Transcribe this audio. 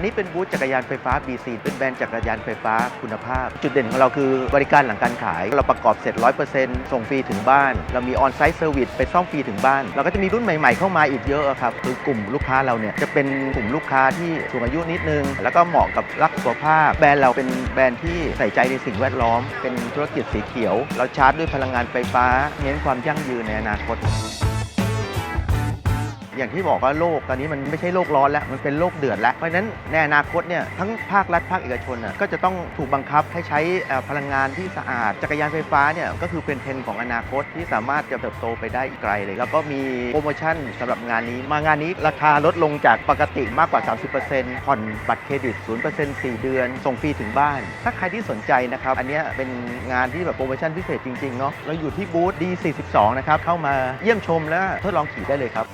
นนี้เป็นบูธจักรยานไฟฟ้า BC เป็นแบรนด์จักรยานไฟฟ้าคุณภาพ จุดเด่นของเราคือบริการหลังการขาย เราประกอบเสร็จ 100%ส่งฟรีถึงบ้าน เรามีออนไซต์เซอร์วิสไปซ่อมฟรีถึงบ้าน เราก็จะมีรุ่นใหม่ๆเข้ามาอีกเยอะครับ คือกลุ่มลูกค้าเราเนี่ยจะเป็นกลุ่มลูกค้าที่สูงอายุนิดนึง แล้วก็เหมาะกับรักสุขภาพ แบรนด์เราเป็นแบรนด์ที่ใส่ใจในสิ่งแวดล้อม เป็นธุรกิจสีเขียว เราชาร์จด้วยพลังงานไฟฟ้า เน้นความยั่งยืนในอนาคต อย่างที่บอกว่าโลกตอนนี้มันไม่ใช่โลกร้อนแล้ว มันเป็นโลกเดือดแล้ว เพราะฉะนั้นในอนาคตเนี่ยทั้งภาครัฐภาคเอกชนน่ะก็จะต้องถูกบังคับให้ใช้พลังงานที่สะอาด จักรยานไฟฟ้าเนี่ยก็คือเป็นเทรนด์ของอนาคตที่สามารถจะเติบโตไปได้อีกไกลเลย แล้วก็มีโปรโมชั่นสำหรับงานนี้ มางานนี้ราคาลดลงจากปกติมากกว่า 30%ผ่อนบัตรเครดิต 0% 4 เดือน ส่งฟรีถึงบ้าน ถ้าใครที่สนใจนะครับ อันนี้เป็นงานที่แบบโปรโมชั่นพิเศษจริงๆเนาะเราอยู่ที่บูธ D42 นะครับ เข้ามาเยี่ยมชมและทดลองขี่ได้เลยครับ